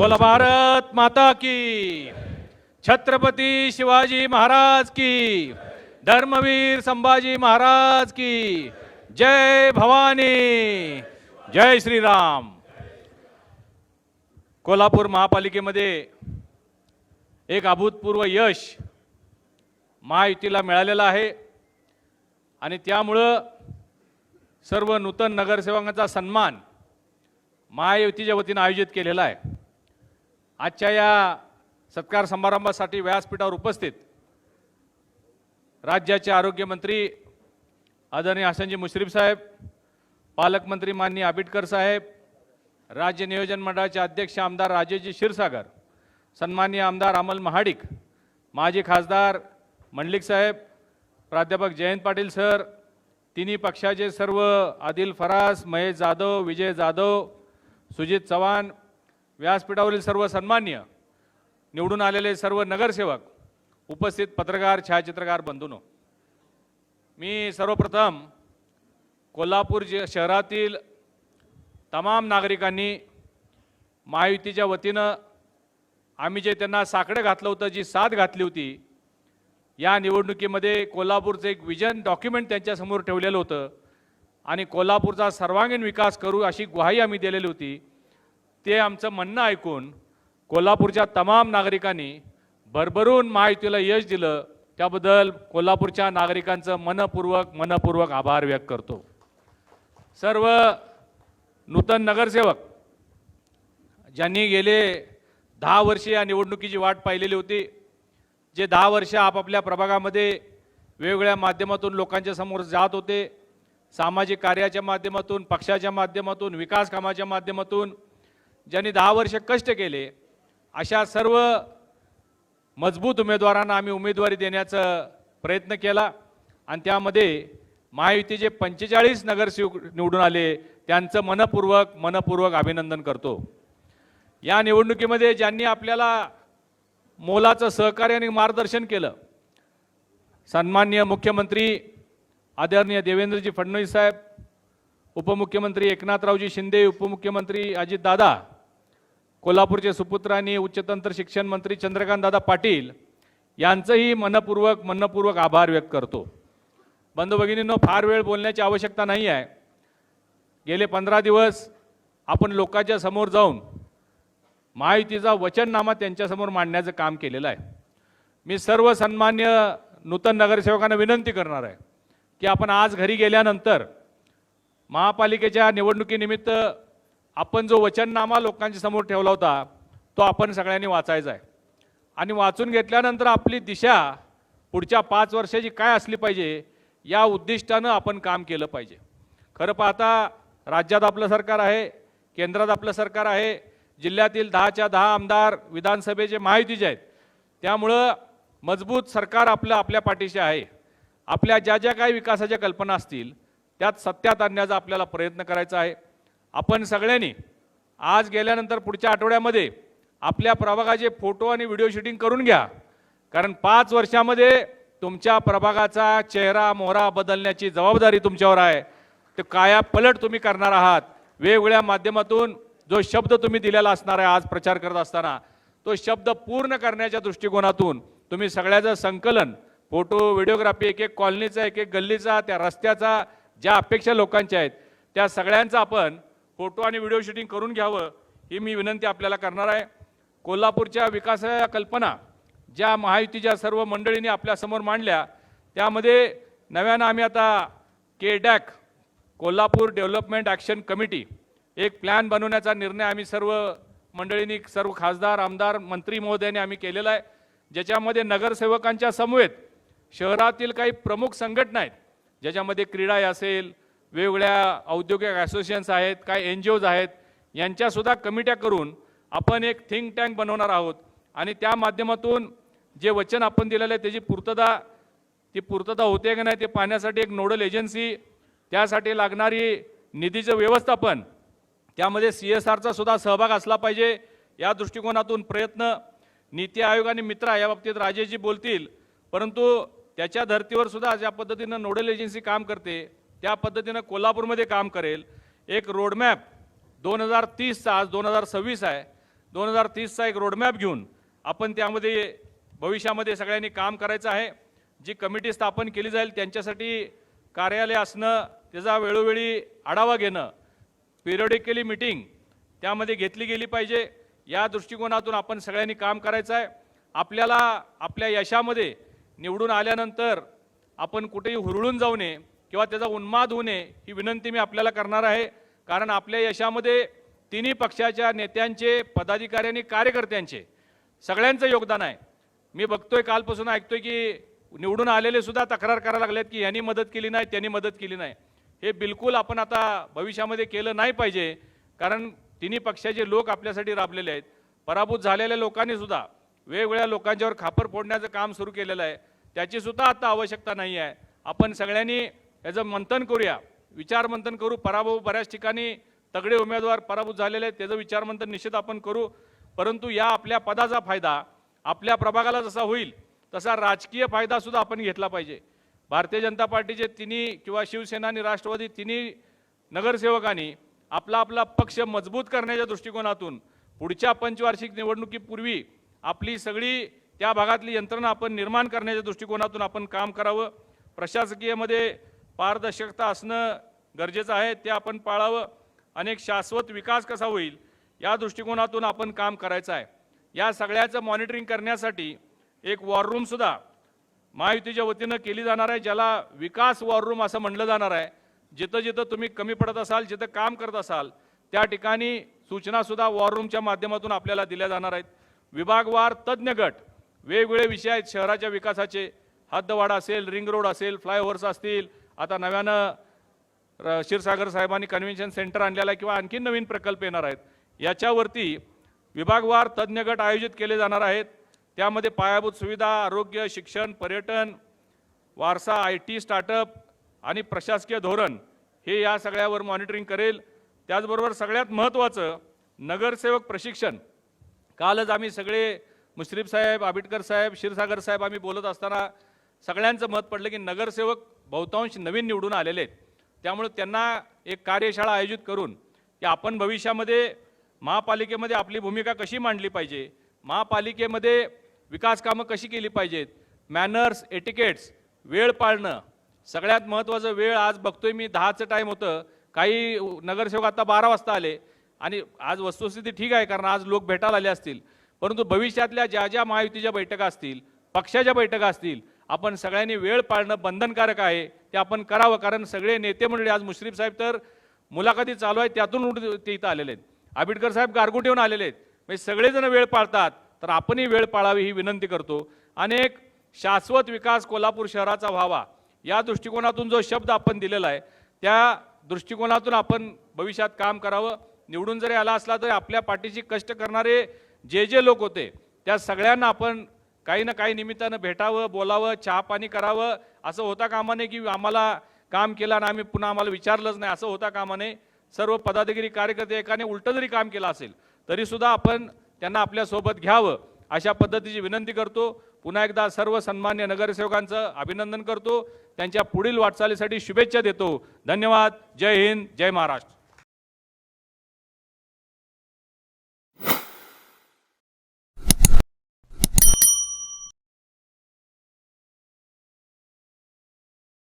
बोला भारत माता की। छत्रपती शिवाजी महाराज की। धर्मवीर संभाजी महाराज की। जय भवानी। जय श्रीराम। कोल्हापूर महापालिकेमध्ये एक अभूतपूर्व यश महायुतीला मिळालेलं आहे. आणि त्यामुळं सर्व नूतन नगरसेवकांचा सन्मान महायुतीच्या वतीनं आयोजित केलेला आहे. आजच्या या सत्कार समारंभासाठी व्यासपीठावर उपस्थित राज्याचे आरोग्यमंत्री आदरणीय हसनजी मुश्रीफ साहेब पालकमंत्री माननीय आबिटकर साहेब राज्य नियोजन मंडळाचे अध्यक्ष आमदार राजेजी क्षीरसागर सन्माननीय आमदार अमल महाडिक माजी खासदार मंडलिक साहेब प्राध्यापक जयंत पाटील सर तिन्ही पक्षाचे सर्व आदिल फरास महेश जाधव विजय जाधव सुजित चव्हाण व्यासपीठावरील सर्व सन्मान्य निवडून आलेले सर्व नगरसेवक उपस्थित पत्रकार छायाचित्रकार बंधूनो मी सर्वप्रथम कोल्हापूर जि शहरातील तमाम नागरिकांनी महायुतीच्या वतीनं आम्ही जे त्यांना साकडं घातलं होतं जी साथ घातली होती या निवडणुकीमध्ये कोल्हापूरचं एक विजन डॉक्युमेंट त्यांच्यासमोर ठेवलेलं होतं आणि कोल्हापूरचा सर्वांगीण विकास करू अशी ग्वाही आम्ही दिलेली होती. ते आमचं म्हणणं ऐकून कोल्हापूरच्या तमाम नागरिकांनी भरभरून महायुतीला यश दिलं. त्याबद्दल कोल्हापूरच्या नागरिकांचं मनपूर्वक मनपूर्वक आभार व्यक्त करतो. सर्व नूतन नगरसेवक ज्यांनी गेले दहा वर्षे या निवडणुकीची वाट पाहिलेली होती जे दहा वर्ष आपापल्या प्रभागामध्ये वेगवेगळ्या माध्यमातून लोकांच्या समोर जात होते सामाजिक कार्याच्या माध्यमातून पक्षाच्या माध्यमातून विकास कामाच्या माध्यमातून ज्यांनी दहा वर्ष कष्ट केले अशा सर्व मजबूत उमेदवारांना आम्ही उमेदवारी देण्याचा प्रयत्न केला. आणि त्यामध्ये महायुतीचे पंचेचाळीस नगरसेवक निवडून आले त्यांचं मनपूर्वक मनपूर्वक अभिनंदन करतो. या निवडणुकीमध्ये ज्यांनी आपल्याला मोलाचं सहकार्य आणि मार्गदर्शन केलं सन्मान्य मुख्यमंत्री आदरणीय देवेंद्रजी फडणवीस साहेब उपमुख्यमंत्री एकनाथरावजी शिंदे उपमुख्यमंत्री अजितदादा कोल्हापूरचे सुपुत्र आणि उच्चतंत्र शिक्षण मंत्री चंद्रकांतदादा पाटील यांचंही मनपूर्वक मनपूर्वक आभार व्यक्त करतो. बंधू भगिनींनो फार वेळ बोलण्याची आवश्यकता नाही आहे. गेले पंधरा दिवस आपण लोकांच्या समोर जाऊन महायुतीचा वचननामा त्यांच्यासमोर मांडण्याचं काम केलेलं आहे. मी सर्व सन्मान्य नूतन नगरसेवकांना विनंती करणार आहे की आपण आज घरी गेल्यानंतर महापालिकेच्या निवडणुकीनिमित्त आपण जो वचननामा लोकांच्या समोर ठेवला होता तो आपण सगळ्यांनी वाचायचा आहे. आणि वाचून घेतल्यानंतर आपली दिशा पुढच्या पाच वर्षाची काय असली पाहिजे या उद्दिष्टानं आपण काम केलं पाहिजे. खरं पाहता राज्यात आपलं सरकार आहे केंद्रात आपलं सरकार आहे जिल्ह्यातील दहाच्या दहा आमदार विधानसभेचे महायुतीचे आहेत. त्यामुळं मजबूत सरकार आपलं आपल्या पाठीशी आहे. आपल्या ज्या ज्या काही विकासाच्या कल्पना असतील त्यात सत्यात आणण्याचा आपल्याला प्रयत्न करायचा आहे. आपण सगळ्यांनी आज गेल्यानंतर पुढच्या आठवड्यामध्ये आपल्या प्रभागाचे फोटो आणि व्हिडिओ शूटिंग करून घ्या. कारण पाच वर्षामध्ये तुमच्या प्रभागाचा चेहरा मोहरा बदलण्याची जबाबदारी तुमच्यावर आहे. ते काया पलट तुम्ही करणार आहात. वेगवेगळ्या माध्यमातून जो शब्द तुम्ही दिलेला असणार आहे आज प्रचार करत असताना तो शब्द पूर्ण करण्याच्या दृष्टिकोनातून तुम्ही सगळ्याचं संकलन फोटो व्हिडिओग्राफी एक एक कॉलनीचा एक एक गल्लीचा त्या रस्त्याचा ज्या अपेक्षा लोकांच्या आहेत त्या सगळ्यांचा आपण फोटो आणि व्हिडिओ शूटिंग करून घ्यावं ही मी विनंती आपल्याला करणार आहे. कोल्हापूरच्या विकासाच्या कल्पना ज्या महायुतीच्या सर्व मंडळींनी आपल्यासमोर मांडल्या त्यामध्ये नव्यानं आम्ही आता K DAC Kolhapur development action committee एक प्लॅन बनवण्याचा निर्णय आम्ही सर्व मंडळींनी सर्व खासदार आमदार मंत्री महोदयांनी आम्ही केलेला आहे. ज्याच्यामध्ये नगरसेवकांच्या समवेत शहरातील काही प्रमुख संघटना आहेत ज्याच्यामध्ये क्रीडा असेल वेगवेगळ्या औद्योगिक असोसिएशन्स आहेत काय एन जी ओज आहेत यांच्यासुद्धा कमिट्या करून आपण एक थिंक टँक बनवणार आहोत. आणि त्या माध्यमातून जे वचन आपण दिलेलं आहे त्याची पूर्तता ती पूर्तता होते की नाही ते पाहण्यासाठी एक नोडल एजन्सी त्यासाठी लागणारी निधीचं व्यवस्थापन त्यामध्ये सी एस आरचा सुद्धा सहभाग असला पाहिजे. या दृष्टिकोनातून प्रयत्न नीती आयोग आणि मित्रा या बाबतीत राजेजी बोलतील. परंतु त्याच्या धर्तीवर सुद्धा ज्या पद्धतीनं नोडल एजन्सी काम करते त्या पद्धतीनं कोल्हापूरमध्ये काम करेल. एक रोडमॅप दोन हजार तीसचा आज दोन हजार सव्वीस आहे. दोन हजार तीसचा एक रोडमॅप घेऊन आपण त्यामध्ये भविष्यामध्ये सगळ्यांनी काम करायचं आहे. जी कमिटी स्थापन केली जाईल त्यांच्यासाठी कार्यालय असणं त्याचा वेळोवेळी आढावा घेणं पिरियडिकली मिटिंग त्यामध्ये घेतली गेली पाहिजे. या दृष्टिकोनातून आपण सगळ्यांनी काम करायचं आहे. आपल्याला आपल्या यशामध्ये निवडून आल्यानंतर आपण कुठेही हुरळून जाऊ नये. किंवा त्याचा उन्माद होऊ नये ही विनंती मी आपल्याला करणार आहे. कारण आपल्या यशामध्ये तिन्ही पक्षाच्या नेत्यांचे पदाधिकारी आणि कार्यकर्त्यांचे सगळ्यांचं योगदान आहे. मी बघतोय कालपासून ऐकतोय की निवडून आलेले सुद्धा तक्रार करायला लागलेत की यांनी मदत केली नाही त्यांनी मदत केली नाही. हे बिलकुल आपण आता भविष्यामध्ये केलं नाही पाहिजे. कारण तिन्ही पक्षाचे लोक आपल्यासाठी राबलेले आहेत. पराभूत झालेल्या लोकांनी सुद्धा वेगवेगळ्या लोकांच्यावर खापर फोडण्याचं काम सुरू केलेलं आहे. त्याची सुद्धा आता आवश्यकता नाही आहे. आपण सगळ्यांनी याचं मंथन करूया. विचारमंथन करू. पराभव बऱ्याच ठिकाणी तगडे उमेदवार पराभूत झालेले आहेत. त्याचं विचारमंथन निश्चित आपण करू. परंतु या आपल्या पदाचा फायदा आपल्या प्रभागाला जसा होईल तसा राजकीय फायदा सुद्धा आपण घेतला पाहिजे. भारतीय जनता पार्टीचे तिन्ही किंवा शिवसेना आणि राष्ट्रवादी तिन्ही नगरसेवकांनी आपला आपला पक्ष मजबूत करण्याच्या दृष्टिकोनातून पुढच्या पंचवार्षिक निवडणुकीपूर्वी आपली सगळी त्या भागातली यंत्रणा आपण निर्माण करण्याच्या दृष्टिकोनातून आपण काम करावं. प्रशासकीयमध्ये पारदर्शकता असणं गरजेचं आहे ते आपण पाळावं. अनेक शाश्वत विकास कसा होईल या दृष्टिकोनातून आपण काम करायचं आहे. या सगळ्याचं मॉनिटरिंग करण्यासाठी एक वॉर रूमसुद्धा महायुतीच्या वतीनं केली जाणार आहे ज्याला विकास वॉर रूम असं म्हणलं जाणार आहे. जिथं जिथं तुम्ही कमी पडत असाल जिथं काम करत असाल त्या ठिकाणी सूचनासुद्धा वॉर रूमच्या माध्यमातून आपल्याला दिल्या जाणार आहेत. विभागवार तज्ज्ञ गट वेगवेगळे विषय आहेत शहराच्या विकासाचे. हद्दवाढ असेल रिंग रोड असेल फ्लायओव्हर्स असतील आता नव्यानं र- क्षीरसागर साहेबांनी कन्व्हेन्शन सेंटर आणलेलं आहे किंवा आणखी नवीन प्रकल्प येणार आहेत. याच्यावरती विभागवार तज्ज्ञ गट आयोजित केले जाणार आहेत. त्यामध्ये पायाभूत सुविधा आरोग्य शिक्षण पर्यटन वारसा आय टी स्टार्टअप आणि प्रशासकीय धोरण हे या सगळ्यावर मॉनिटरिंग करेल. त्याचबरोबर सगळ्यात महत्त्वाचं नगरसेवक प्रशिक्षण. कालच आम्ही सगळे मुश्रीफ साहेब आबिटकर साहेब क्षीरसागर साहेब आम्ही बोलत असताना सगळ्यांचं मत पडलं की नगरसेवक बहुतांश नवीन निवडून आलेले आहेत. त्यामुळे त्यांना एक कार्यशाळा आयोजित करून की आपण भविष्यामध्ये महापालिकेमध्ये आपली भूमिका कशी मांडली पाहिजे महापालिकेमध्ये विकास कामं कशी केली पाहिजेत मॅनर्स एटिकेट्स वेळ पाळणं सगळ्यात महत्त्वाचं वेळ आज बघतोय मी दहाचं टाईम होतं. काही नगरसेवक आता बारा वाजता आले आणि आज वस्तुस्थिती ठीक आहे कारण आज लोक भेटायला आले असतील. परंतु भविष्यातल्या ज्या ज्या महायुतीच्या बैठका असतील पक्षाच्या बैठका असतील आपण सगळ्यांनी वेळ पाळणं बंधनकारक आहे ते आपण करावं कारण सगळे नेते मंडळी आज मुश्रीफ साहेब तर मुलाखती चालू आहेत त्यातून उठ- ते इथं आलेले आहेत. आंबेडकर साहेब गारगोटीहून आलेले आहेत. म्हणजे सगळेजण वेळ पाळतात तर आपणही वेळ पाळावी ही विनंती करतो. अनेक शाश्वत विकास कोल्हापूर शहराचा व्हावा या दृष्टिकोनातून जो शब्द आपण दिलेला आहे त्या दृष्टिकोनातून आपण भविष्यात काम करावं. निवडून जरी आला असला तरी आपल्या पाठीशी कष्ट करणारे जे जे लोक होते त्या सगळ्यांना आपण काही ना काही निमित्तानं भेटावं बोलावं चहा पाणी करावं. असं होता कामा नये की आम्हाला काम केलं आणि आम्ही पुन्हा आम्हाला विचारलंच नाही. असं होता कामा नये सर्व पदाधिकारी कार्यकर्ते एकाने उलटं जरी काम केलं असेल तरी सुद्धा आपण त्यांना आपल्यासोबत घ्यावं. अशा पद्धतीची विनंती करतो. पुन्हा एकदा सर्व सन्मान्य नगरसेवकांचं अभिनंदन करतो. त्यांच्या पुढील वाटचालीसाठी शुभेच्छा देतो. धन्यवाद. जय हिंद. जय महाराष्ट्र.